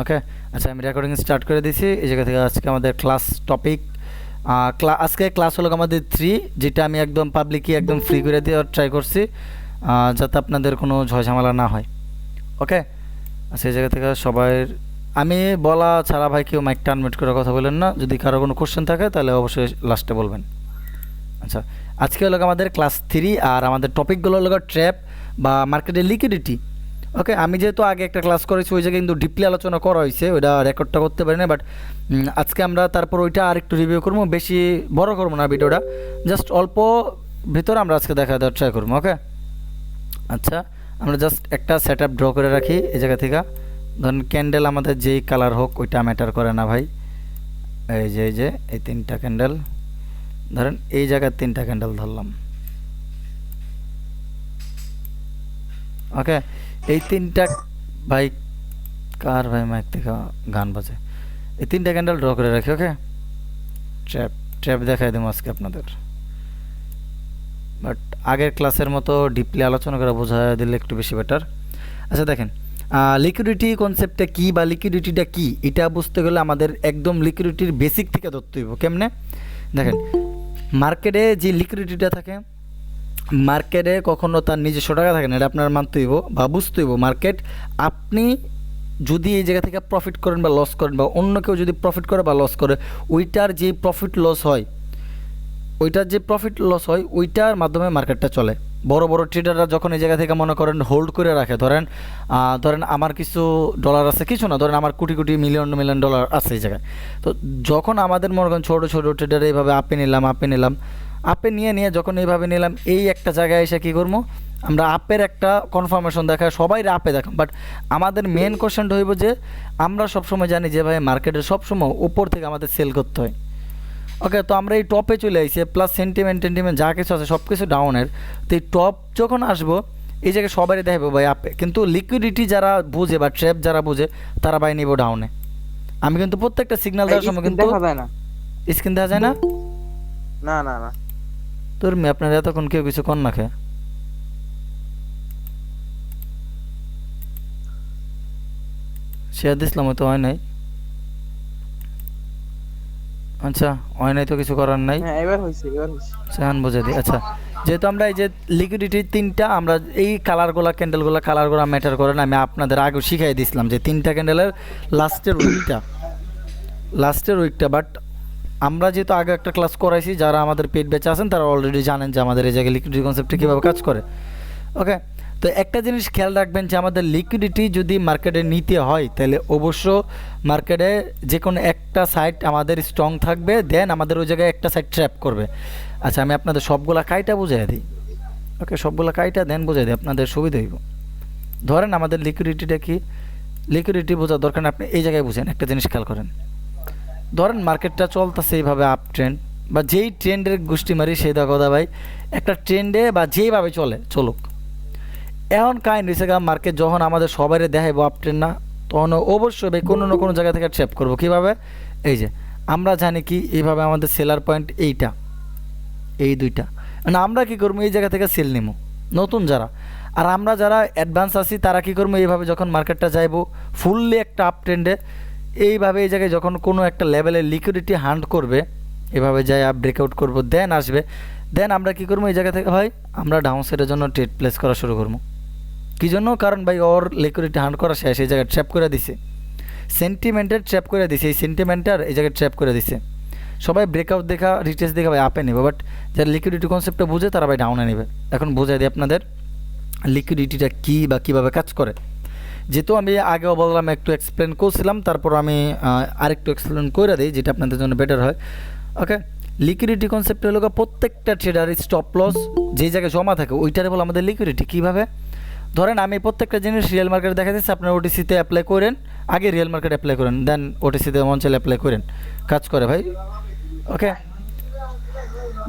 ওকে আচ্ছা আমি recording start করে দিছি। এই জায়গা থেকে আজকে আমাদের ক্লাস টপিক আজকে ক্লাস হলো আমাদের থ্রি যেটা আমি একদম পাবলিকই একদম ফ্রি করে দেওয়ার ট্রাই করছি যাতে আপনাদের কোনো ঝয়ঝামেলা না হয়। ওকে আচ্ছা এই জায়গা থেকে সবাই, আমি বলা ছাড়া ভাই কেউ মাইকটা আনমিট করে কথা বলেন না। যদি কারও কোনো কোশ্চেন থাকে, তাহলে অবশ্যই লাস্টে বলবেন। আচ্ছা আজকে হলো আমাদের ক্লাস থ্রি আর আমাদের টপিকগুলো হলো ট্র্যাপ বা মার্কেটের লিকুইডিটি ওকে আমি যেহেতু আগে একটা ক্লাস করেছি, ওই জায়গায় কিন্তু ডিপলি আলোচনা করা হয়েছে, ওইটা রেকর্ডটা করতে পারি না বাট আজকে আমরা তারপর ওইটা আর একটু রিভিউ করব, বেশি বড় করব না ভিডিওটা জাস্ট অল্প ভিতরে আমরা আজকে দেখা দেওয়ার ট্রাই করব ওকে আচ্ছা আমরা জাস্ট একটা সেট আপ ড্র করে রাখি এই জায়গা থেকে। ধরুন ক্যান্ডেল আমাদের যেই কালার হোক, ওইটা ম্যাটার করে না ভাই। এই যে এই যে, এই তিনটা ক্যান্ডেল ধরেন এই জায়গার তিনটা ক্যান্ডেল ধরলাম। ওকে এই তিনটা ভাই, কার ভাই মাইক থেকে গান বাজে? এই তিনটা ক্যান্ডেল ড্র করে রাখি ওকে ট্র্যাপ ট্র্যাপ দেখাই দেবো আজকে আপনাদের। বাট আগের ক্লাসের মতো ডিপলি আলোচনা করে বোঝা দিলে একটু বেশি বেটার আচ্ছা দেখেন লিকুইডিটি কনসেপ্টটা কী বা লিকুইডিটিটা কী? এটা বুঝতে গেলে আমাদের একদম লিকুইডিটির বেসিক থেকে ধরতে হইব, কেমনে? দেখেন মার্কেটে যে লিকুইডিটিটা থাকে মার্কেটে কখনো তার নিজস্ব টাকা থাকে না, এটা আপনার মানতে হইব বা বুঝতে হইব। মার্কেট, আপনি যদি এই জায়গা থেকে প্রফিট করেন বা লস করেন বা অন্য কেউ যদি প্রফিট করে বা লস করে, ওইটার যে প্রফিট লস হয়, ওইটার যে প্রফিট লস হয়, ওইটার মাধ্যমে মার্কেটটা চলে। বড় বড় ট্রেডাররা যখন এই জায়গা থেকে মনে করেন হোল্ড করে রাখে, ধরেন ধরেন আমার কিছু ডলার আছে, কিছু না, ধরেন আমার crore crore million million dollar আছে এই জায়গায়। তো যখন আমাদের মনে করেন ছোটো ছোটো ট্রেডার এইভাবে আপে নিলাম আপে নিলাম, আপে নিয়ে নিয়ে যখন এইভাবে নিলাম, এই একটা জায়গায় এসে কী করব? আমরা আপের একটা কনফার্মেশন দেখায়, সবাই আপে দেখাম বাট আমাদের মেন কোশ্চেনটা হইব যে, আমরা সবসময় জানি যে ভাই মার্কেটে সবসময় উপর থেকে আমাদের সেল করতে হয়। ওকে তো আমরা এই টপে চলে আইছি প্লাস সেন্টিমেন্ট টেন্টিমেন্ট যা কিছু আছে সব কিছু ডাউনের তো এই টপ যখন আসব এই জায়গায় সবারই দেখাবো ভাই আপে কিন্তু লিকুইডিটি যারা বুঝে বা ট্র্যাপ যারা বুঝে তারা ভাই নিব ডাউনে আমি কিন্তু প্রত্যেকটা সিগন্যাল দেওয়ার সময় কিন্তু দেখা যায় না। স্ক্রিন দেখা যায় না? না না না। তোর মেয়ে আপনার এতক্ষণ কেউ কিছু কর না খে। শেয়ার দিছিলাম হয়তো হয় নাই। আচ্ছা হয় নাই তো কিছু করার নাই? হ্যাঁ এবার হয়েছে এবার হয়েছে সেহান বুঝে দিই। আচ্ছা যেহেতু আমরা এই যে লিকুইডিটির তিনটা আমরা এই কালারগুলা ক্যান্ডেলগুলো কালারগুলো ম্যাটার করে না আমি আপনাদের আগে শিখাই দিয়েছিলাম যে তিনটা ক্যান্ডেলের লাস্টের উইকটা লাস্টের উইকটা বাট আমরা যেহেতু আগে একটা ক্লাস করাইছি যারা আমাদের পেট বেচে আছেন তারা অলরেডি জানেন যে আমাদের এই জায়গায় লিকুইডিটি কনসেপ্টে কীভাবে কাজ করে। ওকে তো একটা জিনিস খেয়াল রাখবেন যে আমাদের লিকুইডিটি যদি মার্কেটে নিতে হয়, তাহলে অবশ্য মার্কেটে যে কোনো একটা সাইড আমাদের স্ট্রং থাকবে দেন আমাদের ওই জায়গায় একটা সাইড ট্র্যাপ করবে। আচ্ছা আমি আপনাদের সবগুলা কাইটা বুঝাই দিই। ওকে সবগুলা কাইটা দেন বুঝাই দিই, আপনাদের সুবিধা হইব। ধরেন আমাদের লিকুইডিটিটা কি? লিকুইডিটি বোঝার দরকার আপনি এই জায়গায় বুঝেন, একটা জিনিস খেয়াল করেন। ধরেন মার্কেটটা চলতেছে এইভাবে আপ ট্রেন্ড বা যেই ট্রেন্ডের গোষ্ঠী মারি সেই দেখো দা ভাই, একটা ট্রেন্ডে বা যেইভাবে চলে, চলুক। এখন কাইন্ড হয়েছে গা মার্কেট যখন আমাদের সবাই দেখাইবো আপ ট্রেন্ড না, তখন অবশ্যই ভাই কোনো না কোনো জায়গা থেকে ট্র্যাপ করব। কীভাবে? এই যে, আমরা জানি কি এইভাবে আমাদের সেলার পয়েন্ট এইটা, এই দুইটা। মানে আমরা কি করব? এই জায়গা থেকে সেল নিবো, নতুন যারা। আর আমরা যারা অ্যাডভান্স আছি, তারা কি করব? এইভাবে যখন মার্কেটটা যাইবো ফুললি একটা আপ ট্রেন্ডে এইভাবে এই জায়গায় যখন কোনো একটা লেভেলের লিকুইডিটি হান্ট করবে, এভাবে যাই আপ ব্রেকআউট করব দেন আসবে। দেন আমরা কি করব? এই জায়গা থেকে ভাই, আমরা ডাউন সাইডের জন্য ট্রেড প্লেস করা শুরু করব। কী জন্য কারণ ভাই, ওর লিকুইডিটি হান্ট করা শেষ, এই জায়গায় ট্র্যাপ করে দিছে। সেন্টিমেন্টের ট্র্যাপ করে দিছে, এই সেন্টিমেন্টার এই জায়গায় ট্র্যাপ করে দিছে। সবাই ব্রেকআউট দেখা রিটেস্ট দেখা ভাই আপে নেবে বাট যারা লিকুইডিটি কনসেপ্টটা বুঝে তারা ভাই ডাউনে নেবে। এখন বোঝাই দিই আপনাদের লিকুইডিটিটা কী বা কীভাবে কাজ করে। যেহেতু আমি আগেও বললাম, একটু এক্সপ্লেন করছিলাম, তারপর আমি আরেকটু এক্সপ্লেন করে দিই, যেটা আপনাদের জন্য বেটার হয়। ওকে লিকুইডিটি কনসেপ্ট হলো প্রত্যেকটা ট্রেডার স্টপ লস যেই জায়গায় জমা থাকে, ওইটারে বলে আমাদের লিকুইডিটি কীভাবে? ধরেন আমি প্রত্যেকটা জিনিস রিয়েল মার্কেটে দেখা যাচ্ছে, আপনার ওটিসিতে অ্যাপ্লাই করেন, আগে রিয়েল মার্কেট অ্যাপ্লাই করেন দেন ওটিসিতে মঞ্চলে অ্যাপ্লাই করেন। কাজ করে ভাই। Okay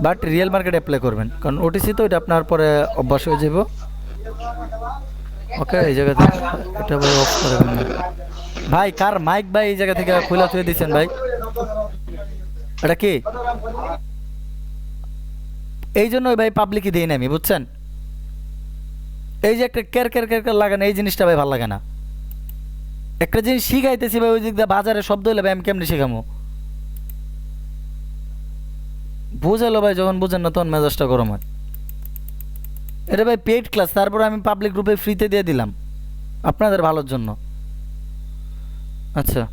but real market apply করবেন, কারণ ওটিসি তো এটা আপনার পরে অভ্যাস হয়ে যাব ওকে এই জায়গা থেকে এটা ভাই অফ করে ভাই, কার মাইক ভাই এই জায়গা থেকে খোলা থুয়ে দিচ্ছেন ভাই? এটা কি? এই জন্যই ভাই পাবলিকই দিই না আমি, বুঝছেন? এই যে একটা কের কের কের কের লাগে না এই জিনিসটা ভাই ভালো লাগে না। একটা জিনিস শিখাইতেছি ভাই, ওই দিক বাজারে শব্দ হলে ভাই আমি কেমনি শিখামো? বুঝালো ভাই, যখন বুঝেন না তখন মেজাজটা গরম হয়। এটা ভাই পেইড ক্লাস তারপর আমি পাবলিক গ্রুপে ফ্রিতে দিয়ে দিলাম, আপনাদের ভালোর জন্য। আচ্ছা।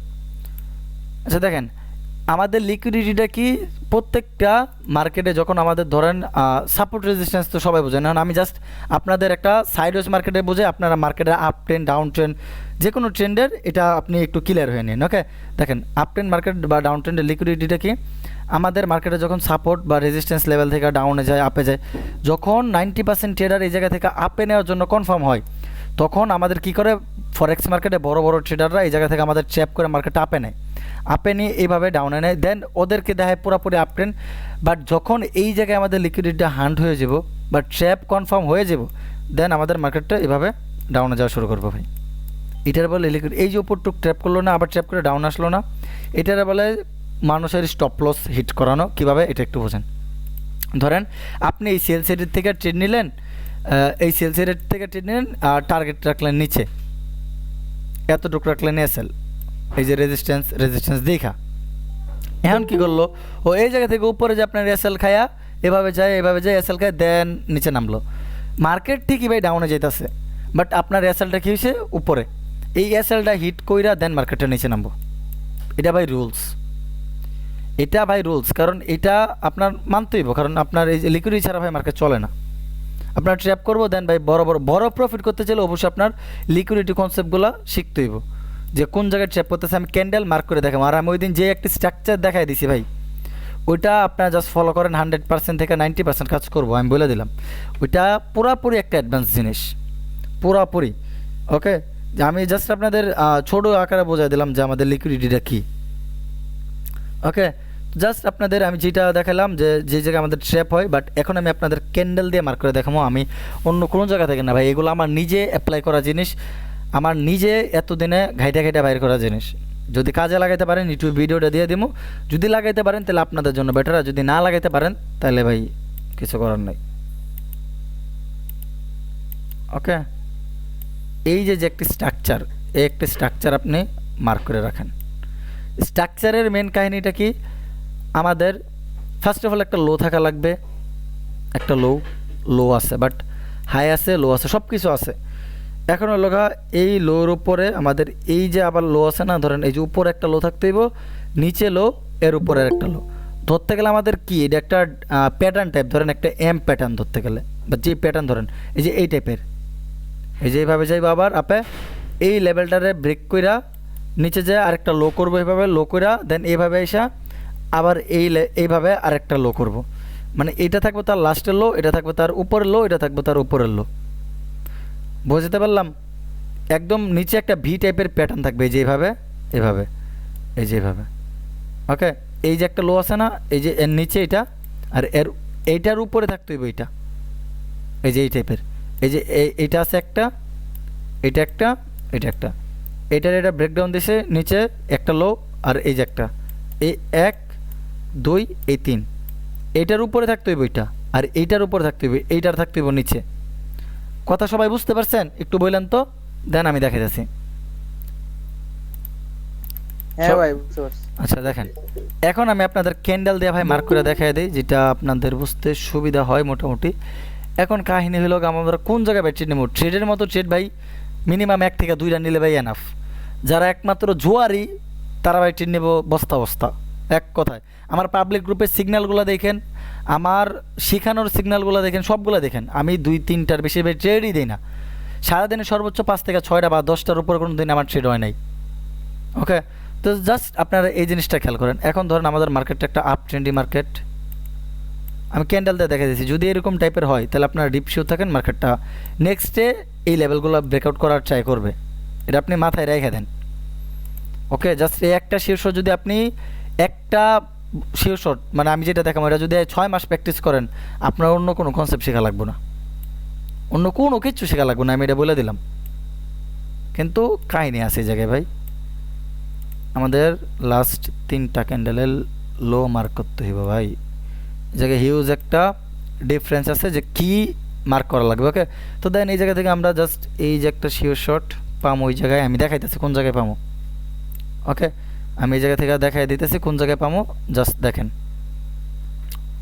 আচ্ছা দেখেন আমাদের লিকুইডিটিটা কি? প্রত্যেকটা মার্কেটে যখন আমাদের ধরেন সাপোর্ট রেজিস্ট্যান্স তো সবাই বোঝেন এখন আমি জাস্ট আপনাদের একটা সাইডওয়েজ মার্কেটে বুঝে আপনারা মার্কেটে আপ ট্রেন্ড ডাউন ট্রেন্ড যে কোনো ট্রেন্ডের এটা আপনি একটু ক্লিয়ার হয়ে নিন ওকে দেখেন আপ ট্রেন্ড মার্কেট বা ডাউন ট্রেন্ডের লিকুইডিটিটা কি? আমাদের মার্কেটে যখন সাপোর্ট বা রেজিস্ট্যান্স লেভেল থেকে ডাউনে যায় আপে যায়, যখন নাইনটি পার্সেন্ট ট্রেডার এই জায়গা থেকে আপে নেওয়ার জন্য কনফার্ম হয়, তখন আমাদের কি করে? ফরেক্স মার্কেটে বড় বড় ট্রেডাররা এই জায়গা থেকে আমাদের চ্যাপ করে মার্কেটটা আপে নেয়। আপে নিয়ে এইভাবে ডাউনে নেয় দেন ওদেরকে দেখায় পুরোপুরি আপ ট্রেন্ড বাট যখন এই জায়গায় আমাদের লিকুইডিটিটা হান্ড হয়ে যাব বা ট্র্যাপ কনফার্ম হয়ে যাব দেন আমাদের মার্কেটটা এভাবে ডাউনে যাওয়া শুরু করব ভাই। এটার বলে লিকুইড এই যে উপরটুক ট্র্যাপ করল না, আবার ট্র্যাপ করে ডাউন আসলো না, এটার বলে মানুষের স্টপ লস হিট করানো, কীভাবে? এটা একটু বোঝেন। ধরেন, আপনি এই সেলস রেটের থেকে ট্রেড নিলেন এই সেলস রেট থেকে ট্রেড নিলেন, আর টার্গেট রাখলেন নিচে। এতটুকু রাখলেন এসএল। এই যে রেজিস্ট্যান্স রেজিস্ট্যান্স দেখা। এখন কি করল? ও এই জায়গা থেকে উপরে যে আপনার এসএল খায়া, এভাবে যায় এভাবে যায় এসএল খায় দেন নিচে নামলো। মার্কেট ঠিকই ভাই ডাউনে যেতেছে বাট আপনার এসএলটা কী হয়েছে উপরে। এই এসএলটা হিট কইরা দেন মার্কেটটা নিচে নামবো। এটা ভাই রুলস এটা ভাই রুলস কারণ এটা আপনার মানতেই হইব, কারণ আপনার এই যে লিকুইডিটি ছাড়া ভাই মার্কেট চলে না। আপনার ট্র্যাপ করব দেন ভাই বড় বড় বড় প্রফিট করতে চাইলে অবশ্যই আপনার লিকুইডিটি কনসেপ্টগুলো শিখতে হইব। যে কোন জায়গায় ট্র্যাপ করতেছে আমি ক্যান্ডেল মার্ক করে দেখাবো। আর আমি ওই দিন যে একটি স্ট্রাকচার দেখাই দিছি ভাই, ওইটা আপনারা জাস্ট ফলো করেন হান্ড্রেড পার্সেন্ট থেকে নাইনটি পার্সেন্ট কাজ করব, আমি বলে দিলাম। ওইটা পুরাপুরি একটা অ্যাডভান্স জিনিস, পুরাপুরি ওকে আমি জাস্ট আপনাদের ছোট আকারে বোঝাই দিলাম যে আমাদের লিকুইডিটিটা কী ওকে জাস্ট আপনাদের আমি যেটা দেখালাম যে যে জায়গায় আমাদের ট্র্যাপ হয় বাট এখন আমি আপনাদের ক্যান্ডেল দিয়ে মার্ক করে দেখাবো। আমি অন্য কোনো জায়গা থেকে না ভাই, এগুলো আমার নিজে অ্যাপ্লাই করা জিনিস। আমার নিজে এতদিনে ঘাইটা ঘাইটা বাইর করা জিনিস। যদি কাজে লাগাইতে পারেন, ইউটিউব ভিডিওটা দিয়ে দিব যদি লাগাইতে পারেন, তাহলে আপনাদের জন্য বেটার আর যদি না লাগাইতে পারেন, তাহলে ভাই কিছু করার নাই। ওকে এই যে যে একটি স্ট্রাকচার এই একটি স্ট্রাকচার আপনি মার্ক করে রাখেন। স্ট্রাকচারের মেন কাহিনীটা কি? আমাদের ফার্স্ট অফ অল একটা লো থাকা লাগবে। একটা লো লো আছে বাট হাই আছে লো আছে সব কিছু আছে। এখন হলো এই লোর উপরে আমাদের এই যে আবার লো আছে না, ধরেন এই যে উপরে একটা লো থাকতে হইব, নিচে লো, এর উপরে একটা লো। ধরতে গেলে আমাদের কি? এটা একটা প্যাটার্ন টাইপ ধরেন একটা এম প্যাটার্ন ধরতে গেলে। বা যে প্যাটার্ন ধরেন, এই যে এই টাইপের এই যে এইভাবে যাইব আবার, আপে এই লেভেলটারে ব্রেক কইরা নিচে যায় আরেকটা লো করব এইভাবে, লো কইরা দেন এইভাবে এসা আবার এই এইভাবে আরেকটা লো করব। মানে এটা থাকবে তার লাস্টের লো, এটা থাকবে তার উপরের লো, এটা থাকবে তার উপরের লো। বুঝতে পারলাম? একদম নিচে একটা ভি টাইপের প্যাটার্ন থাকবে, এই যে এইভাবে এভাবে, এই যে এইভাবে ওকে এই যে একটা লো আছে না, এই যে এর নিচে এটা, আর এর, এইটার উপরে থাকতে হইব এইটা। এই যে এই টাইপের এই যে এই- এইটা আছে একটা, এটা একটা এটা একটা। এটার এটা ব্রেকডাউন দিছে, নিচে একটা লো আর এই যে একটা। এই এক, দুই, এই তিন। এইটার উপরে থাকতে হইব এইটা, আর এইটার উপরে থাকতে হইব, এইটার থাকতে হইব নিচে। কথা সবাই বুঝতে পারছেন? একটু বললেন তো? দেন আমি দেখে যাচ্ছি হ্যাঁ ভাই বুঝতে পারছি। আচ্ছা দেখেন। এখন আমি আপনাদের ক্যান্ডেল দিয়ে ভাই মার্ক করে দেখাই দিই যেটা আপনাদের বুঝতে সুবিধা হয় মোটামুটি। এখন কাহিনী হলো আমরা কোন জায়গায় ভাই ট্রেড নেব? ট্রেডের মতো ট্রেড ভাই মিনিমাম এক থেকে দুইটা নিলে ভাই এনাফ যারা একমাত্র জোয়ারি তারা ভাই ট্রেড নেব বস্তা বস্তা। এক কথায়। আমার পাবলিক গ্রুপের সিগন্যালগুলো দেখেন, আমার শেখানোর সিগন্যালগুলো দেখেন, সবগুলো দেখেন। আমি দুই, তিনটার বেশি ট্রেডই দিই না। সারাদিনে সর্বোচ্চ পাঁচ থেকে ছয়টা বা দশটার উপরে কোনো দিন আমার ট্রেড হয় নাই। ওকে তো জাস্ট আপনারা এই জিনিসটা খেয়াল করেন। এখন ধরেন আমাদের মার্কেটটা একটা আপ ট্রেন্ডি মার্কেট আমি ক্যান্ডেল দিয়ে দেখা দিয়েছি। যদি এরকম টাইপের হয়, তাহলে আপনারা ডিপ শিও থাকেন মার্কেটটা নেক্সটে এই লেভেলগুলো ব্রেকআউট করার ট্রাই করবে। এটা আপনি মাথায় রেখে দেন। ওকে জাস্ট এই একটা শীর্ষ যদি আপনি একটা শীর্ষ মানে আমি যেটা দেখাম এটা যদি ছয় মাস প্র্যাকটিস করেন, আপনার অন্য কোনো কনসেপ্ট শেখা লাগবে না। অন্য কোনো কিচ্ছু শেখা লাগবে না, আমি এটা বলে দিলাম। কিন্তু কাহিনি আছে এই জায়গায় ভাই। আমাদের লাস্ট তিনটা ক্যান্ডেলের লো মার্ক করতে হইব ভাই। জায়গায় হিউজ একটা ডিফারেন্স আছে যে কি মার্ক করা লাগবে ওকে তো দেন এই জায়গা থেকে আমরা জাস্ট এই যে একটা শিওর শট পাম ওই জায়গায়, আমি দেখাইতেছি কোন জায়গায় পামো ওকে আমি এই জায়গা থেকে দেখাই দিতেছি, কোন জায়গায় পামো জাস্ট দেখেন।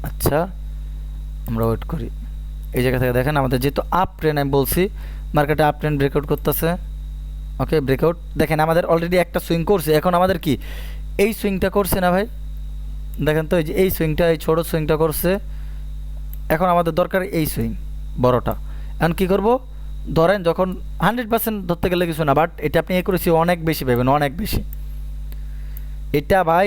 আচ্ছা আমরা ওয়েট করি। এই জায়গা থেকে দেখেন, আমাদের যেহেতু আপ ট্রেন আমি বলছি মার্কেটে আপ ট্রেন ব্রেকআউট করতেছে। ওকে ব্রেকআউট দেখেন, আমাদের অলরেডি একটা সুইং করছে। এখন আমাদের কি? এই সুইংটা করছে না ভাই? দেখেন তো, এই যে এই সুইংটা এই ছোটো সুইংটা করছে। এখন আমাদের দরকার এই সুইং বড়টা। এখন কী করব? ধরেন, যখন হান্ড্রেড পার্সেন্ট ধরতে গেলে কিছু না বাট এটা আপনি এ করেছি অনেক বেশি পাবেন অনেক বেশি। এটা ভাই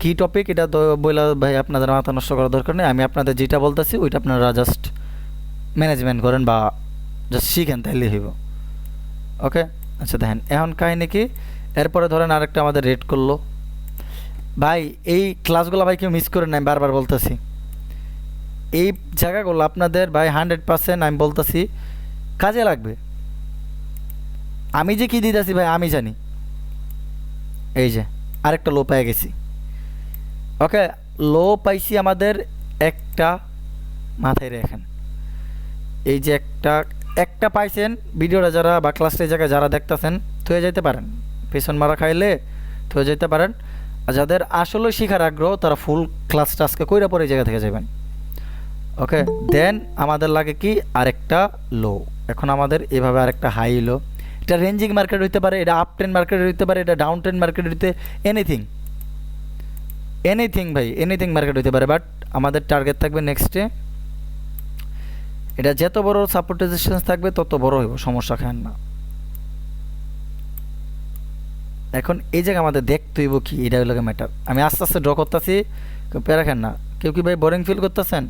কি টপিক এটা তো বইলা ভাই আপনাদের মাথা নষ্ট করার দরকার নেই। আমি আপনাদের যেটা বলতেছি, ওইটা আপনারা জাস্ট ম্যানেজমেন্ট করেন বা জাস্ট শিখেন তাইলে হইব। ওকে আচ্ছা দেখেন, এখন কাহিনী কি? এরপরে ধরেন আরেকটা আমাদের রেড করল। ভাই, এই ক্লাসগুলো ভাই কেউ মিস করে নাই বারবার বলতেছি। এই জায়গাগুলো আপনাদের ভাই হান্ড্রেড পার্সেন্ট আমি বলতেছি, কাজে লাগবে। আমি যে কী দিতেছি ভাই, আমি জানি। এই যে আরেকটা লো পেয়ে গেছি। ওকে লো পাইছি আমাদের একটা মাথায় রেখেন। এই যে একটা একটা পাইছেন, ভিডিওটা যারা বা ক্লাসটা এই জায়গায় যারা দেখতেছেন, থয়ে যেতে পারেন। পেছন মারা খাইলে থয়ে যেতে পারেন। আর যাদের আসলে শেখার আগ্রহ, তারা ফুল ক্লাসটা আজকে কইরা পরে এই জায়গা থেকে যাবেন ওকে দেন আমাদের লাগে কি? আরেকটা লো এখন আমাদের এভাবে আরেকটা হাই লো এটা রেঞ্জিং মার্কেট হইতে পারে, এটা আপ ট্রেন মার্কেট হইতে পারে, এটা ডাউন ট্রেন মার্কেট হইতে এনিথিং এনিথিং ভাই এনিথিং মার্কেট হইতে পারে বাট আমাদের টার্গেট থাকবে নেক্সটে এটা যত বড় সাপোর্ট রেজিস্ট্যান্স থাকবে, তত বড় হইব, সমস্যা খান না। এখন এই জায়গা আমাদের দেখতে হইব কি, এটা হইল ম্যাটার আমি আস্তে আস্তে ড্র করতেছি, কেউ প্যারা খান না। কেউ কি ভাই বোরিং ফিল করতেছেন?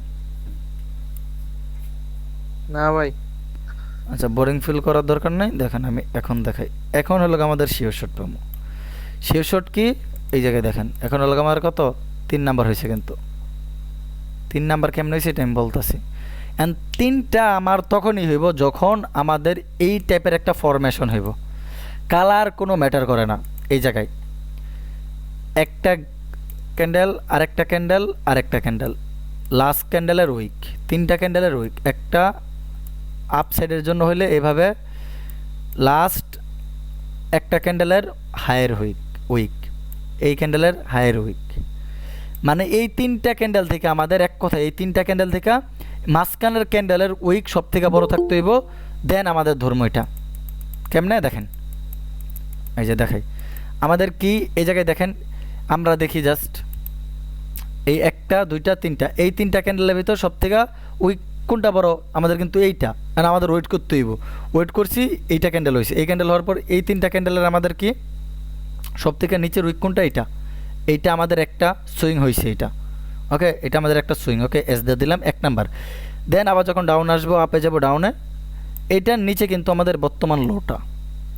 না ভাই। আচ্ছা বোরিং ফিল করার দরকার নাই। দেখেন আমি এখন দেখাই। এখন হলো আমাদের শিওর শট পাবো শিওর শট কি? এই জায়গায় দেখেন। এখন হলো আমার কত? তিন নাম্বার হয়েছে কিন্তু। তিন নাম্বার কেমন হয়েছে এটা আমি বলতেছি। অ্যান্ড তিনটা আমার তখনই হইব যখন আমাদের এই টাইপের একটা ফরমেশন হইব। কালার কোনো ম্যাটার করে না এই জায়গায়। একটা ক্যান্ডেল আরেকটা ক্যান্ডেল আরেকটা ক্যান্ডেল লাস্ট ক্যান্ডেলের উইক তিনটা ক্যান্ডেলের উইক একটা আপ সাইডের জন্য হলে এভাবে লাস্ট একটা ক্যান্ডেলের হায়ার উইক উইক এই ক্যান্ডেলের হায়ার উইক মানে এই তিনটা ক্যান্ডেল থেকে আমাদের এক কথা, এই তিনটা ক্যান্ডেল থেকে মাঝখানের ক্যান্ডেলের উইক সব থেকে বড় থাকতে হইব দেন আমাদের ধর্ম এটা। কেমনে? দেখেন। এই যে দেখাই। আমাদের কি? এই জায়গায় দেখেন, আমরা দেখি জাস্ট এই একটা, দুইটা, তিনটা, এই তিনটা ক্যান্ডেলের ভিতর সব থেকে উইক কোনটা বড়? আমাদের কিন্তু এইটা। আর আমাদের ওয়েট করতে হইব। ওয়েট করছি, এইটা ক্যান্ডেল হয়েছে এই ক্যান্ডেল হওয়ার পর এই তিনটা ক্যান্ডেলের আমাদের কি? সব থেকে নিচের উইক কোনটা? এইটা। এইটা আমাদের একটা সুইং হয়েছে এটা ওকে এটা আমাদের একটা সুইং ওকে এস দিয়ে দিলাম, এক নাম্বার দেন আবার যখন ডাউন আসব আপে যাব ডাউনে এইটার নিচে কিন্তু আমাদের বর্তমান লোটা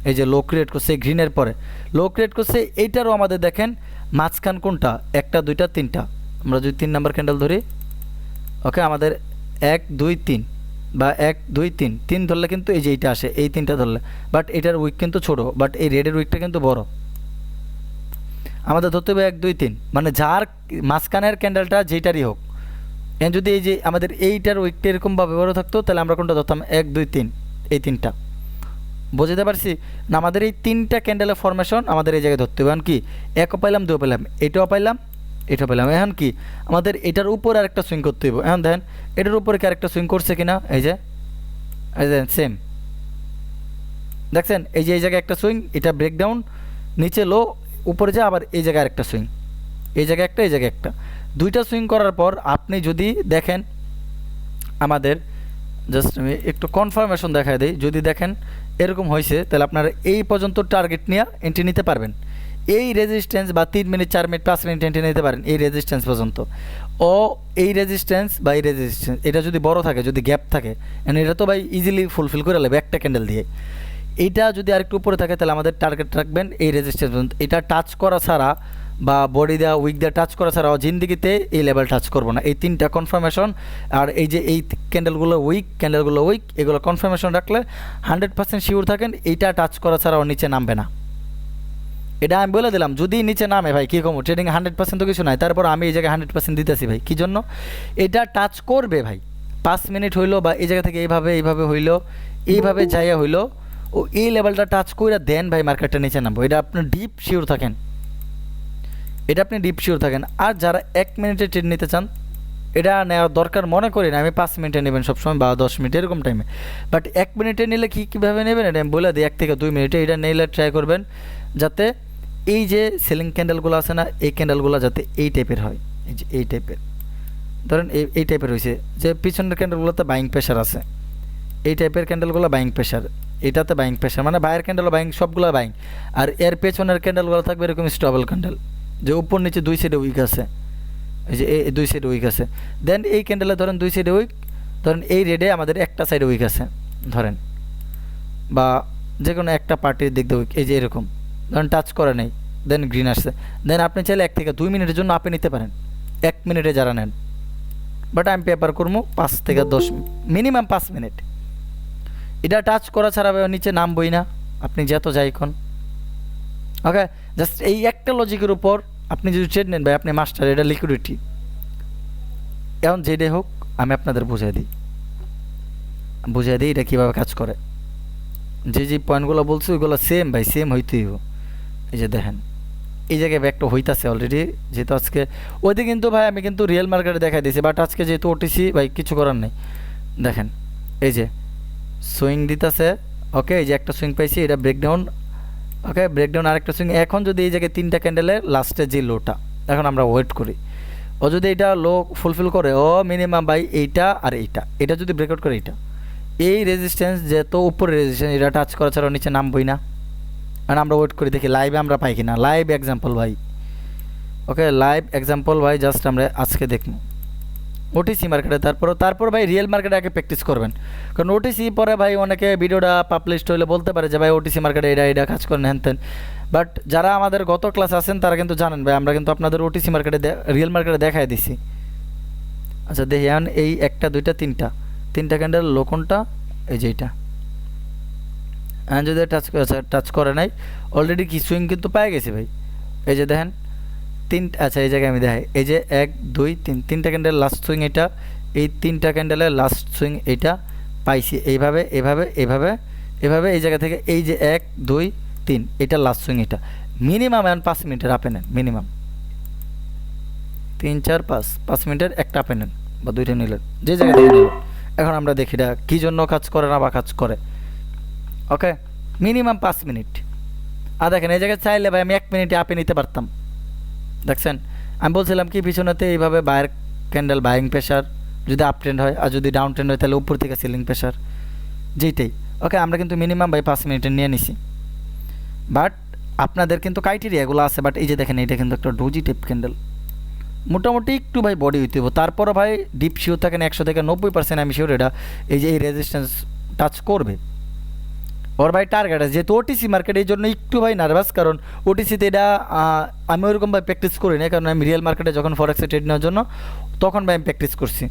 এই যে লো ক্রিয়েট করছে গ্রিনের পরে। লো ক্রিয়েট করছে, এইটারও আমাদের দেখেন মাঝখান কোনটা? একটা, দুইটা, তিনটা। আমরা যদি তিন নাম্বার ক্যান্ডেল ধরি ওকে আমাদের এক, দুই, তিন বা এক, দুই, তিন তিন ধরলে কিন্তু এই যে এইটা আসে, এই তিনটা ধরলে। বাট এটার উইক কিন্তু ছোট বাট এই রেডের উইকটা কিন্তু বড়। আমাদের ধরতে হবে এক, দুই, তিন। মানে যার মাঝখানের ক্যান্ডেলটা যেইটারই হোক। এন যদি এই যে আমাদের এইটার উইকটা এরকমভাবে বড় থাকতো, তাহলে আমরা কোনটা ধরতাম? এক, দুই, তিন, এই তিনটা। বুঝতে পারছি? না, আমাদের এই তিনটা ক্যান্ডেলের ফরমেশন আমাদের এই জায়গায় ধরতে হবে। এখন কি? একও পাইলাম, দুও পাইলাম। এটাও পাইলাম এটাও পাইলাম এখন কি? আমাদের এটার উপর আরেকটা সুইং করতে হবে এখন দেখেন এটার উপরে কি সুইং করছে কিনা? এই যে, এই দেখেন সেম দেখছেন? এই যে এই জায়গায় একটা সুইং এটা ব্রেকডাউন নিচে লো উপরে যা, আবার এই জায়গায় আরেকটা সুইং এই জায়গায় একটা, এই জায়গায় একটা। দুইটা সুইং করার পর আপনি যদি দেখেন, আমাদের জাস্ট আমি একটু কনফার্মেশন দেখায় দিই। যদি দেখেন এরকম হয়েছে তাহলে আপনারা এই পর্যন্ত টার্গেট নিয়ে এন্ট্রি নিতে পারবেন। এই রেজিস্ট্যান্স বা তিন মিনিট চার মিনিট পাঁচ মিনিট এন্ট্রি নিতে পারেন, এই রেজিস্ট্যান্স পর্যন্ত। ও এই রেজিস্ট্যান্স বা এই রেজিস্ট্যান্স এটা যদি বড় থাকে, যদি গ্যাপ থাকে, and এটা তো ভাই ইজিলি ফুলফিল করে নেবে একটা ক্যান্ডেল দিয়ে। এইটা যদি আরেকটু উপরে থাকে, তাহলে আমাদের টার্গেট রাখবেন এই রেজিস্ট্যান্স পর্যন্ত। এটা টাচ করা ছাড়া বা বডি দেওয়া উইক দেওয়া টাচ করা ছাড়া জিন্দিগিতে এই লেভেল টাচ করব না। এই তিনটা কনফার্মেশন আর এই যে এই ক্যান্ডেলগুলো উইক ক্যান্ডেলগুলো উইক এগুলো কনফার্মেশন রাখলে হান্ড্রেড পার্সেন্ট শিওর থাকেন এইটা টাচ করা ছাড়া ও নিচে নামবে না। এটা আমি বলে দিলাম, যদি নিচে নামে ভাই, কী কমো ট্রেডিং হান্ড্রেড পার্সেন্ট তো কিছু নাই, তারপর আমি এই জায়গায় হান্ড্রেড পার্সেন্ট দিতেছি ভাই, কী জন্য? এটা টাচ করবে ভাই, পাঁচ মিনিট হইল বা এই জায়গা থেকে এইভাবে এইভাবে হইল, এইভাবে যাইয়া হইল, ও এই লেভেলটা টাচ করে দেন ভাই মার্কেটটা নিচে নামবো। এটা আপনি ডিপ শিওর থাকেন। এটা আপনি ডিপ শিওর থাকেন। আর যারা এক মিনিটে ট্রেড নিতে চান, এটা নেওয়ার দরকার মনে করি না আমি পাঁচ মিনিটে নেবেন সবসময় বা দশ মিনিট এরকম টাইমে বাট এক মিনিটে নিলে কী, কীভাবে নেবেন, এটা আমি বলে দিই, এক থেকে দুই মিনিটে এটা নিলে ট্রাই করবেন, যাতে এই যে সেলিং ক্যান্ডেলগুলো আছে না, এই ক্যান্ডেলগুলো যাতে এই টাইপের হয়, এই যে এই টাইপের ধরেন এই এই টাইপের হয়েছে যে পিছনের ক্যান্ডেলগুলোতে বাইং প্রেশার আছে, এই টাইপের ক্যান্ডেলগুলো বাইং প্রেশার এটাতে বাইং প্রেশার মানে বাইরের ক্যান্ডেল বাইং সবগুলো বাইং আর এর পেছনের ক্যান্ডেলগুলো থাকবে এরকম স্টেবল ক্যান্ডেল যে উপর নিচে দুই সাইডে উইক আছে, এই যে এই দুই সাইডে উইক আছে। দেন এই ক্যান্ডেলে ধরেন দুই সাইডে উইক ধরেন এই রেডে আমাদের একটা সাইডে উইক আছে, ধরেন। বা যে কোনো একটা পার্টির দিক দিয়ে উইক এই যে এরকম। ধরেন টাচ করে নেই দেন গ্রিন আসছে। দেন আপনি চাইলে এক থেকে দুই মিনিটের জন্য আপনি নিতে পারেন। এক মিনিটে যারা নেন। বাট আমি পেপার করব পাঁচ থেকে দশ মিনিমাম পাঁচ মিনিট। এটা টাচ করা ছাড়া নিচে নামবই না। আপনি যত যাই কোন ওকে জাস্ট এই একটা লজিকের উপর আপনি যদি ট্রেড নেন ভাই, আপনি মাস্টার এটা লিকুইডিটি এখন যেটাই হোক, আমি আপনাদের বুঝিয়ে দিই। বুঝিয়ে দিই এটা কীভাবে কাজ করে। যে যে পয়েন্টগুলো বলছি, ওইগুলো সেম ভাই সেম হইতেই হো এই যে দেখেন, এই জায়গায় ব্যাগটা হইতাছে অলরেডি যেহেতু আজকে, ওইদিকে কিন্তু ভাই আমি কিন্তু রিয়েল মার্কেটে দেখাই দিয়েছি বাট আজকে যেহেতু ওটিসি ভাই কিছু করার নেই। দেখেন, এই যে সুইং দিতেছে ওকে এই যে একটা সুইং পাইছি, এটা ব্রেকডাউন ওকে ব্রেকডাউন আরেকটা সুইং এখন যদি এই জায়গায় তিনটা ক্যান্ডেলের লাস্টে যে লোটা এখন আমরা ওয়েট করি। ও যদি এটা লো ফুলফিল করে, ও মিনিমাম বাই এইটা আর এইটা, এটা যদি ব্রেকআউট করে এইটা। এই রেজিস্ট্যান্স যেত উপরে রেজিস্ট্যান্স এটা টাচ করা ছাড়া নিচে নামবই না। মানে আমরা ওয়েট করি, দেখি লাইভে আমরা পাই কিনা। লাইভ এক্সাম্পল ভাই। ওকে লাইভ এক্সাম্পল ভাই জাস্ট আমরা আজকে দেখব। ওটিসি মার্কেটে তারপর তারপর ভাই রিয়েল মার্কেটে আগে প্র্যাকটিস করবেন। কারণ ওটিসি পরে ভাই অনেকে ভিডিওটা পাবলিশড হলে বলতে পারে যে, ভাই ওটিসি মার্কেটে এটা এটা কাজ করেন হ্যান তেন। বাট যারা আমাদের গত ক্লাস আছেন, তারা কিন্তু জানেন ভাই, আমরা কিন্তু আপনাদের ওটিসি মার্কেটে রিয়েল মার্কেটে দেখাই দিছি। আচ্ছা দেখি এখন এই একটা, দুইটা, তিনটা। তিনটা ক্যান্ডেল লোকনটা, এই যে এইটা। হ্যাঁ যদি টাচ টাচ করে নাই অলরেডি কি সুইং কিন্তু পেয়ে গেছে ভাই। এই যে দেখেন, তিন আচ্ছা এই জায়গায় আমি দেখাই। এই যে এক, দুই, তিন, তিনটা ক্যান্ডেল লাস্ট সুইং এটা, এই তিনটা ক্যান্ডেলের লাস্ট সুইং এইটা পাইছি। এইভাবে এভাবে এভাবে এভাবে এই জায়গা থেকে এই যে এক, দুই, তিন, এটা লাস্ট সুইং এটা। মিনিমাম এখন পাঁচ মিনিটের আপে নেন মিনিমাম তিন, চার, পাঁচ পাঁচ মিনিটের একটা আপে নেন বা দুইটা নিলেন। যে জায়গা থেকে এখন আমরা দেখি এটা কী জন্য কাজ করে না বা কাজ করে। ওকে মিনিমাম পাঁচ মিনিট আর দেখেন, এই জায়গায় চাইলে ভাই আমি এক মিনিটে আপে নিতে পারতাম। দেখছেন? আমি বলছিলাম কি, পিছনেতে এইভাবে বায়ের ক্যান্ডেল বাইং প্রেশার যদি আপ ট্রেন্ড হয়, আর যদি ডাউন ট্রেন্ড হয়, তাহলে উপর থেকে সিলিং প্রেশার যেইটাই। ওকে আমরা কিন্তু মিনিমাম ভাই পাঁচ মিনিটে নিয়ে নিছি। বাট আপনাদের কিন্তু ক্রাইটেরিয়াগুলো আছে বাট এই যে দেখেন এটা কিন্তু একটা ডোজি টেপ ক্যান্ডেল মোটামুটি একটু ভাই বডি হইতে হবে তারপরও ভাই ডিপ শিওর থাকেন একশো থেকে নব্বই পার্সেন্ট আমি শিওর এটা এই যে এই রেজিস্ট্যান্স টাচ করবে। ওর ভাই টার্গেট আছে যেহেতু ওটিসি মার্কেট এই জন্য একটু ভাই নার্ভাস কারণ ওটিসিতে এটা আমি ওইরকম ভাই প্র্যাকটিস করি না কারণ আমি রিয়েল মার্কেটে যখন ফরেক্সে ট্রেড নেওয়ার জন্য তখন ভাই আমি প্র্যাকটিস করছি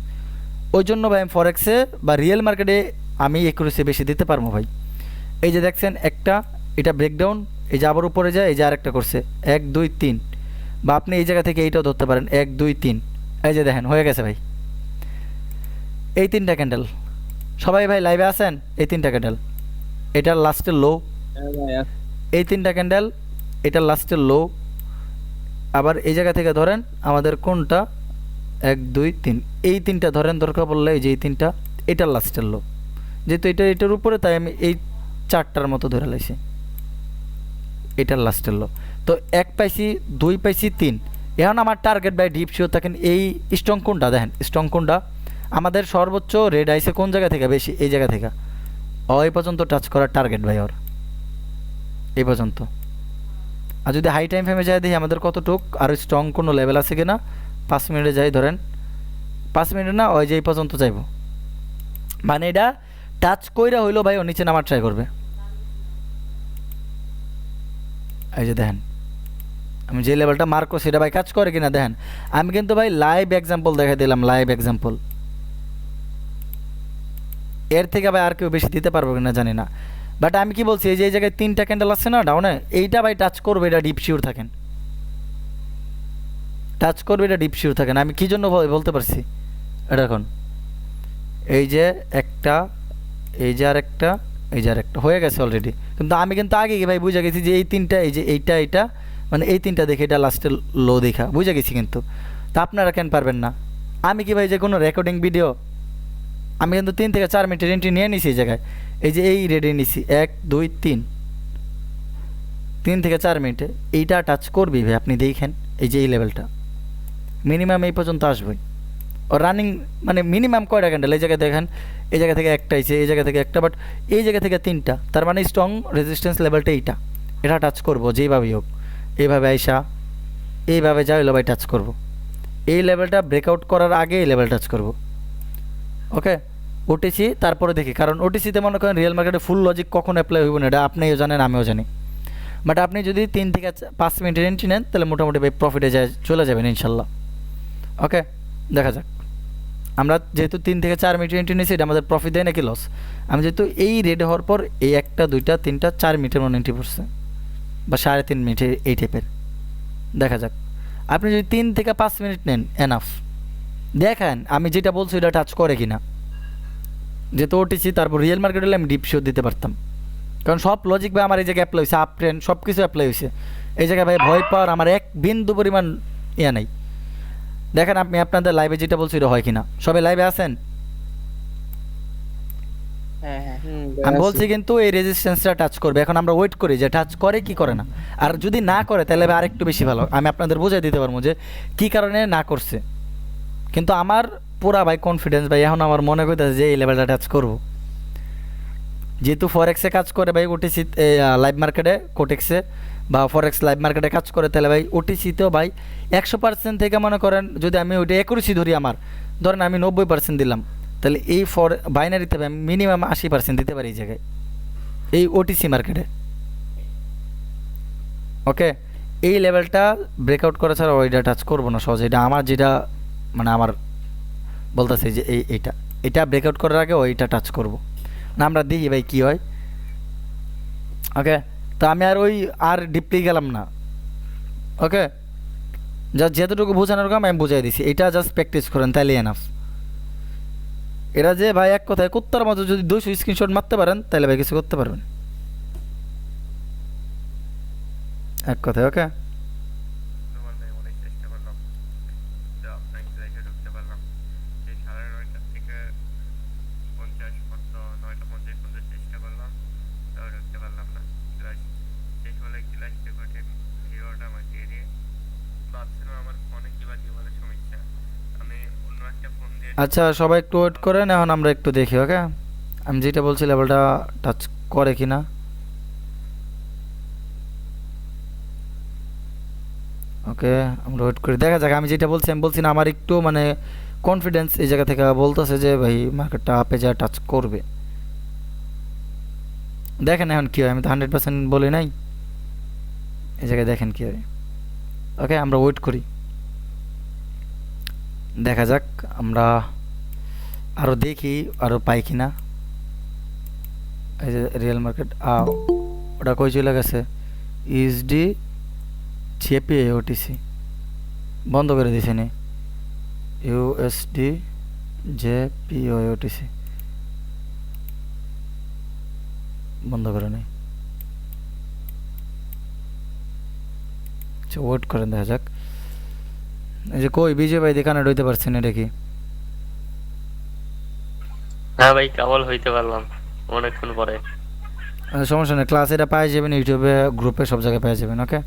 ওই জন্য ভাই আমি ফরেক্সে বা রিয়েল মার্কেটে আমি একুরেসি বেশি দিতে পারব ভাই এই যে দেখছেন একটা এটা ব্রেকডাউন এই যে আবার উপরে যায় এই যে আরেকটা করছে এক দুই তিন বা আপনি এই জায়গা থেকে এইটাও ধরতে পারেন এক দুই তিন এই যে দেখেন হয়ে গেছে ভাই এই তিনটা ক্যান্ডেল সবাই ভাই লাইভে আছেন এই তিনটা ক্যান্ডেল এটার লাস্টের লো এই তিনটা ক্যান্ডেল এটার লাস্টের লো আবার এই জায়গা থেকে ধরেন আমাদের কোনটা? এক দুই তিন। এই তিনটা ধরেন দরকার পড়লে এই যে এই তিনটা এটার লাস্টের লো যেহেতু এটা এটার উপরে তাই আমি এই চারটার মতো ধরে লাইছি। এটার লাস্টের লো তো এক পাইছি দুই পাইছি তিন। এখন আমার টার্গেট বাই ডিপ শিওর থাকেন এই স্ট্রং কোনটা? দেখেন স্ট্রং কোনটা? আমাদের সর্বোচ্চ রেড আইসে কোন জায়গা থেকে? বেশি এই জায়গা থেকে। ও, এই পর্যন্ত টাচ করার টার্গেট ভাই ওর। এই পর্যন্ত। আর যদি হাই টাইম ফ্রেমে যায় দেখি আমাদের কতটুক, আর স্ট্রং কোনো লেভেল আছে কিনা, পাঁচ মিনিটে যাই ধরেন। পাঁচ মিনিট না, ওই যে এই পর্যন্ত যাইব। মানে এটা টাচ কইরা হইল ভাই ও নিচে নামার ট্রাই করবে। এই যে দেখেন, আমি যে লেভেলটা মার্ক করছি, এটা ভাই কাজ করে কিনা দেখেন। আমি কিন্তু ভাই লাইভ এক্সাম্পল দেখা দিলাম লাইভ এক্সাম্পল এর থেকে ভাই আর কেউ বেশি দিতে পারব কিনা জানি না। বাট আমি কি বলছি, এই যে, এই জায়গায় তিনটা ক্যান্ডেল আছে না ডাউনে এইটা ভাই টাচ করবে, এটা ডিপ শিওর থাকেন। টাচ করবে, এটা ডিপ শিওর থাকেন। আমি কী জন্য বল- বলতে পারছি? এটা এখন এই যে একটা, এই যে আর একটা, এই যে আর একটা, হয়ে গেছে অলরেডি কিন্তু আমি কিন্তু আগে ভাই বুঝে গেছি যে এই তিনটা, এই যে এইটা এইটা মানে এই তিনটা দেখে এটা লাস্টের লো দেখা। বুঝে গেছি কিন্তু। তা আপনারা কেন পারবেন না? আমি কি ভাই যে কোনো রেকর্ডিং ভিডিও আমি কিন্তু তিন থেকে চার মিনিটের এন্ট্রি নিয়ে নিছি এই জায়গায়। এই যে এই রেডি নিছি। এক, দুই, তিন। তিন থেকে চার মিনিটে এইটা টাচ করবি ভাই, আপনি দেখেন এই যে এই লেভেলটা মিনিমাম এই পর্যন্ত আসবেই। ও রানিং মানে মিনিমাম কয়টা ক্যান্ডেল এই জায়গায় দেখেন, এই জায়গা থেকে একটা এসে এই জায়গা থেকে একটা বাট এই জায়গা থেকে তিনটা। তার মানে স্ট্রং রেজিস্ট্যান্স লেভেলটা এইটা। এটা টাচ করব, যেইভাবেই হোক। এইভাবে আইসা, এইভাবে যা হইল ভাই টাচ করব। এই লেভেলটা ব্রেকআউট করার আগে এই লেভেল টাচ করব। ওকে? ওটিসি তারপরে দেখি। কারণ ওটিসিতে মনে করেন রিয়েল মার্কেটে ফুল লজিক কখন অ্যাপ্লাই হইব না। এটা আপনিও জানেন, আমিও জানি। বাট আপনি যদি তিন থেকে পাঁচ মিনিটের এন্ট্রি নেন, তাহলে মোটামুটি ভাই প্রফিটে যায়, চলে যাবেন ইনশাল্লাহ। ওকে? দেখা যাক। আমরা যেহেতু তিন থেকে চার মিনিটের এন্ট্রি নিয়েছি, এটা আমাদের প্রফিট দেয় নাকি লস আমি যেহেতু এই রেড হওয়ার পর এই একটা, দুইটা, তিনটা, চার মিনিটের মনে এন্ট্রি পড়ছে। বা সাড়ে তিন মিনিটের এই টাইপের দেখা যাক। আপনি যদি তিন থেকে পাঁচ মিনিট নেন এনাফ দেখেন আমি যেটা বলছি ওটা টাচ করে কিনা। যেহেতু ওটিসি তারপর রিয়েল মার্কেট হলে আমি ডিপ শো দিতে পারতাম। কারণ সব লজিক ভাই আমার এই জায়গায় অ্যাপ্লাই হয়েছে আপ ট্রেন সব কিছু অ্যাপ্লাই হয়েছে। এই জায়গায় ভাই ভয় পাওয়ার আমার এক বিন্দু পরিমাণ ইয়ে নাই। দেখেন আপনি আপনাদের লাইভে যেটা বলছি এটা হয় কিনা। সবাই লাইভে আছেন? হ্যাঁ হ্যাঁ আমি বলছি কিন্তু এই রেজিস্ট্যান্সটা টাচ করবে। এখন আমরা ওয়েট করি যে টাচ করে কি করে না। আর যদি না করে তাহলে আরেকটু বেশি ভালো। আমি আপনাদের বুঝাই দিতে পারব যে কি কারণে না করছে। কিন্তু আমার পুরা ভাই কনফিডেন্স ভাই, এখন আমার মনে করতেছে যে এই লেভেলটা টাচ করব। যেহেতু ফরেক্সে কাজ করে ভাই ওটিসি লাইভ মার্কেটে কোটেক্সে বা ফরেক্স লাইভ মার্কেটে কাজ করে, তাহলে ভাই ওটিসিতেও ভাই একশো পার্সেন্ট থেকে মনে করেন যদি আমি ওইটা একুরেসি ধরি আমার, ধরেন আমি নব্বই পার্সেন্ট দিলাম, তাহলে এই ফর বাইনারিতে আমি মিনিমাম আশি পার্সেন্ট দিতে পারি এই জায়গায়, এই ওটিসি মার্কেটে ওকে এই লেভেলটা ব্রেকআউট করা ছাড়া ওইটা টাচ করব না সহজে, এটা আমার যেটা মানে আমার বলতেছে যে এই, এইটা এটা ব্রেকআউট করার আগে ওইটা টাচ করব। না আমরা দিই ভাই, কী হয়? ওকে তো আমি আর ওই, আর ডিপলি গেলাম না। ওকে যা যেতটুকু বোঝানোর কাম আমি বুঝাই দিছি। এটা জাস্ট প্র্যাকটিস করেন, তাইলে এনাফ এরা যে ভাই এক কথায় কুত্তার মতো যদি দুইশো স্ক্রিনশট মারতে পারেন তাহলে ভাই কিছু করতে পারবেন। এক কথায় ওকে তোমার ভাই অনেক চেষ্টা করলাম তো আপনাকে লাইফে ঢুকতে পারলাম সেই সাড়ে নয়টা থেকে পঞ্চাশ পর্যন্ত নয়টা পঞ্চাশ পর্যন্ত চেষ্টা করলাম তাও ঢুকতে পারলাম না ক্লাস শেষ হলে ক্লাস রেকর্ডে ভিডিওটা আমার দিয়ে দিয়ে ভাবছিলাম আমার ফোনে কিবা কি বলে সমস্যা আমি অন্য একটা ফোন দিয়ে আচ্ছা সবাই একটু ওয়েট করেন, এখন আমরা একটু দেখি ওকে আমি যেটা বলছি লেভেলটা টাচ করে কি না ওকে আমরা ওয়েট করি। দেখা যাক, আমি যেটা বলছি, আমি বলছি না, আমার একটু মানে কনফিডেন্স এই জায়গা থেকে বলতেছে যে, ভাই মার্কেটটা আপে যা টাচ করবে। দেখেন এখন কী হয়, আমি তো হান্ড্রেড পার্সেন্ট বলি নাই। এই জায়গায় দেখেন কী হয়। ওকে আমরা ওয়েট করি। দেখা যাক, আমরা আরও দেখি আরও পাই কি না এই যে রিয়েল মার্কেট ওটা কই চলে গেছে? ইউএসডি জেপি ওটিসি বন্ধ করে দিছে নি। ইউএসডি জেপি ওটিসি বন্ধ করে নেই আচ্ছা ওয়েট করেন, দেখা যাক। এই যে কই বিজয় ভাই দেখানে রইতে পারছেন এটা কি? হ্যাঁ ভাই কেবল হইতে পারলাম অনেকক্ষণ পরে। আচ্ছা, সমস্যা নেই ক্লাস এটা পাই যাবেন ইউটিউবে গ্রুপে সব জায়গায় পেয়ে যাবেন ওকে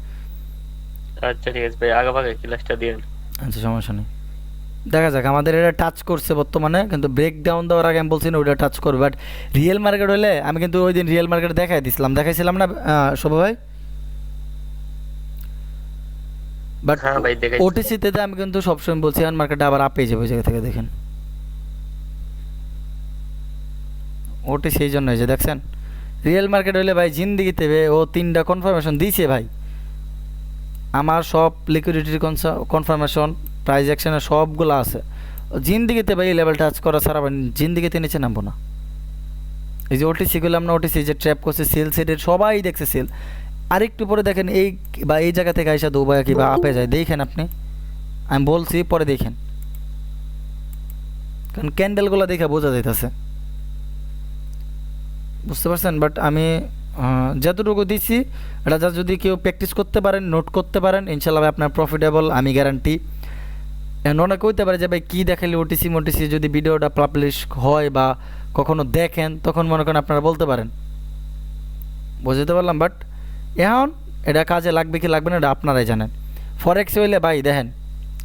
আচ্ছা ঠিক আছে ভাই আগে ভাগে ক্লাসটা দিন আচ্ছা সমস্যা নেই। দেখা যাক আমাদের এটা টাচ করছে বর্তমানে কিন্তু ব্রেক ডাউন দেওয়ার আগে আমি বলছি না ওইটা টাচ করবে বাট রিয়েল মার্কেট হলে আমি কিন্তু ওই দিন রিয়েল মার্কেট দেখাই দিছিলাম। দেখাইছিলাম না শুভ ভাই? বাট হ্যাঁ ওটিসিতে আমি কিন্তু সবসময় বলছি এখন মার্কেটটা আবার আপে যাবে জায়গা থেকে দেখেন। ওটিসি এই জন্য হয়েছে দেখছেন রিয়েল মার্কেট হলে ভাই জিন্দিগিতে ও তিনটা কনফার্মেশন দিয়েছে ভাই। আমার সব লিকুইডিটির কনফার্মেশন প্রাইজ অ্যাকশনের সবগুলো আছে। জিন্দিগিতে ভাই লেভেল টাচ করা ছাড়া ভাই জিন্দিগিতে নিচে নামবো না। এই যে ওটিসি গুলো আমরা ওটিসি যে ট্র্যাপ করছে সেল সেটের সবাই দেখছে সেল আরেকটু পরে দেখেন এই বা এই জায়গা থেকে আইসা দুবাই কি বা আপে যায়। দেখেন আপনি। আমি বলছি, পরে দেখেন। কারণ ক্যান্ডেলগুলো দেখে বোঝা যাইতেছে। বুঝতে পারছেন? বাট আমি যতটুকু দিচ্ছি, এটা যা যদি কেউ প্র্যাকটিস করতে পারেন নোট করতে পারেন ইনশাল্লাহ আপনার প্রফিটেবল আমি গ্যারান্টি অনেকে হইতে পারে যে, ভাই, কী দেখালে ওটিসি মোটিসি? যদি ভিডিওটা পাবলিশ হয় বা কখনো দেখেন, তখন মনে করেন আপনারা বলতে পারেন। বুঝতে পারলাম বাট এখন এটা কাজে লাগবে কি লাগবে না এটা আপনারাই জানেন। ফরেক্স হইলে ভাই দেখেন,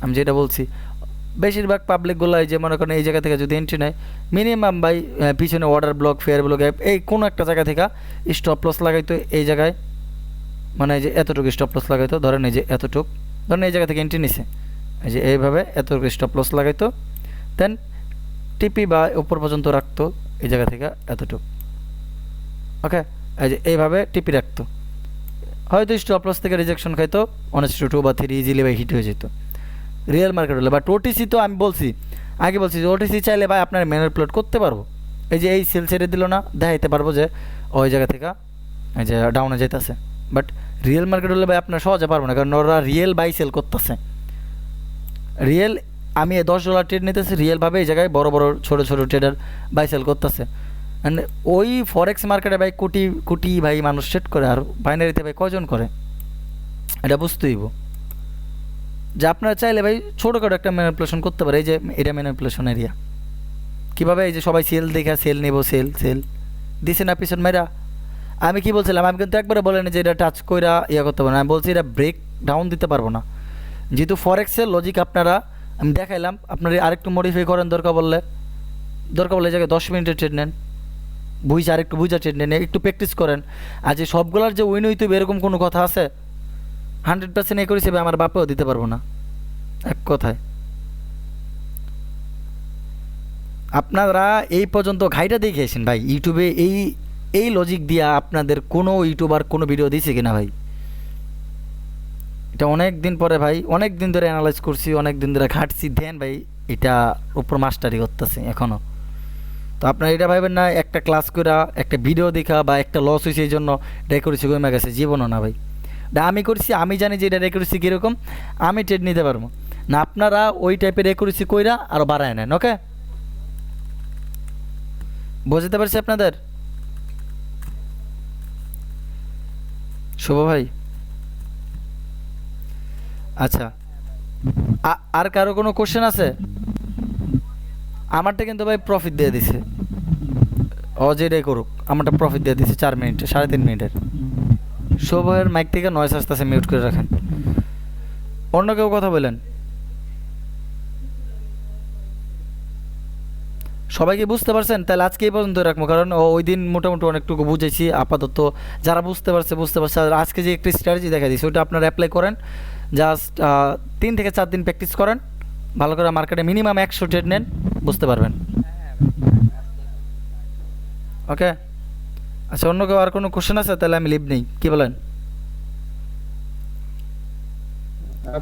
আমি যেটা বলছি, বেশিরভাগ পাবলিকগুলো এই যে মনে করেন এই জায়গা থেকে যদি এন্ট্রি নেয় মিনিমাম ভাই পিছনে অর্ডার ব্লক ফেয়ার ব্লক এই কোনো একটা জায়গা থেকে স্টপ লস লাগাইতো, এই জায়গায় মানে যে এতটুকু স্টপ লস লাগাইতো, ধরেন এই যে এতটুক, ধরেন এই জায়গা থেকে এন্ট্রি নিছে, এই যে এইভাবে এতটুকু স্টপ লস লাগাইতো দেন টিপি বা উপর পর্যন্ত রাখতো, এই জায়গা থেকে এতটুক। ওকে এই যে এইভাবে টিপি রাখতো। হয়তো স্টপ থেকে রিজেকশন খাইতো অনেস্ট টু বা থ্রি ইজিলি ভাই হিট হয়ে যেত। রিয়েল মার্কেট হলে বাট ওটিসি তো আমি বলছি, আগে বলছি যে ওটিসি চাইলে ভাই আপনার ম্যানুপ্লেট করতে পারব। এই যে এই সেল ছেড়ে দিল না, দেখাইতে পারব যে ওই জায়গা থেকে, এই যে ডাউনে যেতেছে বাট রিয়েল মার্কেট হলে ভাই আপনার সহজে পারব না, কারণ ওরা রিয়েল বাই সেল করতেছে। রিয়েল আমি দশ ডলার ট্রেড নিতেছি রিয়েলভাবে এই জায়গায় বড় বড় ছোট ছোট ট্রেডার বাই সেল করতেছে। অ্যান্ড ওই ফরেক্স মার্কেটে ভাই কোটি কোটি ভাই মানুষ ট্রেড করে আর বাইনারিতে ভাই কজন করে? এটা বুঝতে হইব। যে আপনারা চাইলে ভাই ছোটোখাটো একটা ম্যানিপুলেশন করতে পারে, এই যে এটা ম্যানিপুলেশন এরিয়া কীভাবে এই যে সবাই সেল দেখা সেল নেব সেল সেল দিছে না পিছন মেয়েরা আমি কি বলছিলাম? আমি কিন্তু একবারে বলেন যে এটা টাচ কইরা ইয়ে করতে পারব না। আমি বলছি এটা ব্রেক ডাউন দিতে পারব না। যেহেতু ফরেক্সের লজিক আপনারা, আমি দেখাইলাম, আপনারা আরেকটু মডিফাই করেন দরকার বললে দরকার বললে এই জায়গায় দশ মিনিটের ট্রেড নেন। বুঝে আরেকটু বুঝা ট্রেড নেন, একটু প্র্যাকটিস করেন। আর যে সবগুলার যে উইন হইতে হবে এরকম কোনো কথা আছে? হান্ড্রেড পার্সেন্ট এ করে করেছে আমার বাপেও দিতে পারব না। এক কথায়। আপনারা এই পর্যন্ত ঘাইটা দেখিয়েছেন ভাই। ইউটিউবে এই এই লজিক দিয়া আপনাদের কোনো ইউটিউবার কোনো ভিডিও দিয়েছে কিনা ভাই? এটা অনেক দিন পরে ভাই, অনেক দিন ধরে অ্যানালাইজ করছি, অনেক দিন ধরে ঘাটছি। দেন ভাই, এটা উপর মাস্টারি করতেছে এখনও তো আপনারা এটা ভাবেন না, একটা ক্লাস করা একটা ভিডিও দেখা বা একটা লস হয়েছে এই জন্য করেছি কমে গেছে, জীবনও না ভাই। আমি করছি, আমি জানি যে এটা রেকরেছি কীরকম, আমি ট্রেড নিতে পারব। না, আপনারা ওই টাইপের রেকরেছি কইরা আরও বাড়ায় নেন ওকে বুঝতে পারছি আপনাদের? শুভ ভাই। আচ্ছা আর কারও কোনো কোশ্চেন আছে? আমারটা কিন্তু ভাই প্রফিট দিয়ে দিছে। ও যেটাই করুক, আমারটা প্রফিট দিয়ে দিছে চার মিনিট সাড়ে তিন মিনিটের শুভয়ের মাইক থেকে নয়েস আসতেছে মিউট করে রাখেন। অন্য কেউ কথা বলেন। সবাইকে বুঝতে পারছেন? তাহলে আজকে এই পর্যন্ত রাখব, কারণ ওই দিন মোটামুটি অনেকটুকু বুঝেছি, আপাতত যারা বুঝতে পারছে বুঝতে পারছে। আর আজকে যে একটি স্ট্র্যাটেজি দেখা দিয়েছে, ওইটা আপনারা অ্যাপ্লাই করেন। জাস্ট তিন থেকে চার দিন প্র্যাকটিস করেন। ভালো করে মার্কেটে মিনিমাম একশো ট্রেড নেন বুঝতে পারবেন। ওকে আচ্ছা অন্য কেউ আর কোনো কোশ্চেন আছে? তাহলে আমি লিভ নেই। কি বলেন?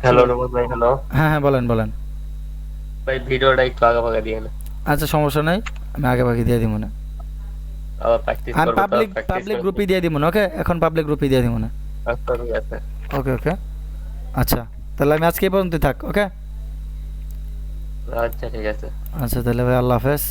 হ্যালো ভাই হ্যালো হ্যাঁ হ্যাঁ বলেন বলেন। ভাই ভিডিওটা একটু আগা ফাগা দিয়ে আচ্ছা সমস্যা নাই। আমি আগে দিয়ে দিব না। আমি পাবলিক পাবলিক গ্রুপে দিয়ে দিব না ওকে এখন পাবলিক গ্রুপে দিয়ে দিব না। আচ্ছা ওকে ওকে আচ্ছা তাহলে আমি আজকে এই পর্যন্ত থাক ওকে আচ্ছা ঠিক আছে। আচ্ছা তাহলে ভাই আল্লাহ হাফেজ।